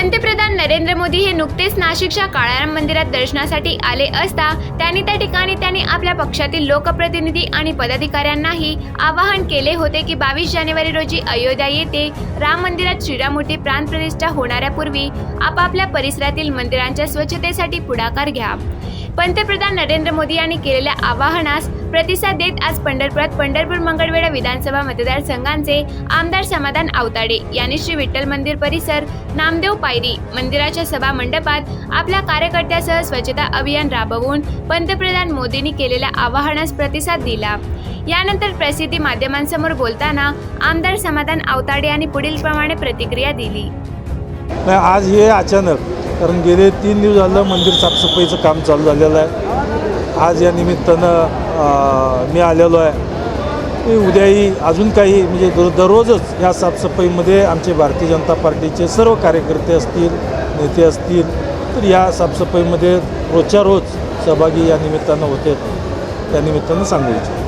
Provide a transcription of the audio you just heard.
पंतप्रधान नरेंद्र मोदी हे नुकतेच नाशिकच्या काळाराम मंदिरात दर्शनासाठी आले असता त्यांनी त्या ठिकाणी त्यांनी आपल्या पक्षातील लोकप्रतिनिधी आणि पदाधिकाऱ्यांनाही आवाहन केले होते की बावीस जानेवारी रोजी अयोध्या येथे राम मंदिरात श्रीरामूर्ती प्राण प्रतिष्ठा होणाऱ्यापूर्वी आपापल्या परिसरातील मंदिरांच्या स्वच्छतेसाठी पुढाकार घ्या. पंतप्रधान नरेंद्र मोदी यांनी केलेल्या आवाहनास प्रतिसाद देत आज पंढरपुरात पंढरपूर मंगळवेढा विधानसभा मतदारसंघांचे आमदार समाधान आवताडे यांनी श्री विठ्ठल मंदिर परिसर नामदेव पायरी मंदिराच्या सभा मंडपात आपल्या कार्यकर्त्यासह स्वच्छता अभियान राबवून पंतप्रधान मोदींनी केलेल्या आवाहनास प्रतिसाद दिला. यानंतर प्रसिद्धी माध्यमांसमोर बोलताना आमदार समाधान आवताडे यांनी पुढील प्रमाणे प्रतिक्रिया दिली. आज हे अचानक कारण गेले तीन दिवस झालं मंदिर साफसफाईचं काम चालू झालेलं आहे. आज या निमित्तानं मी आलेलो आहे. उद्याही अजून काही म्हणजे दर दररोजच या साफसफाईमध्ये आमचे भारतीय जनता पार्टीचे सर्व कार्यकर्ते असतील नेते असतील तर या साफसफाईमध्ये रोजच्या रोज सहभागी या निमित्तानं होते. त्या निमित्तानं सांगू इच्छितो.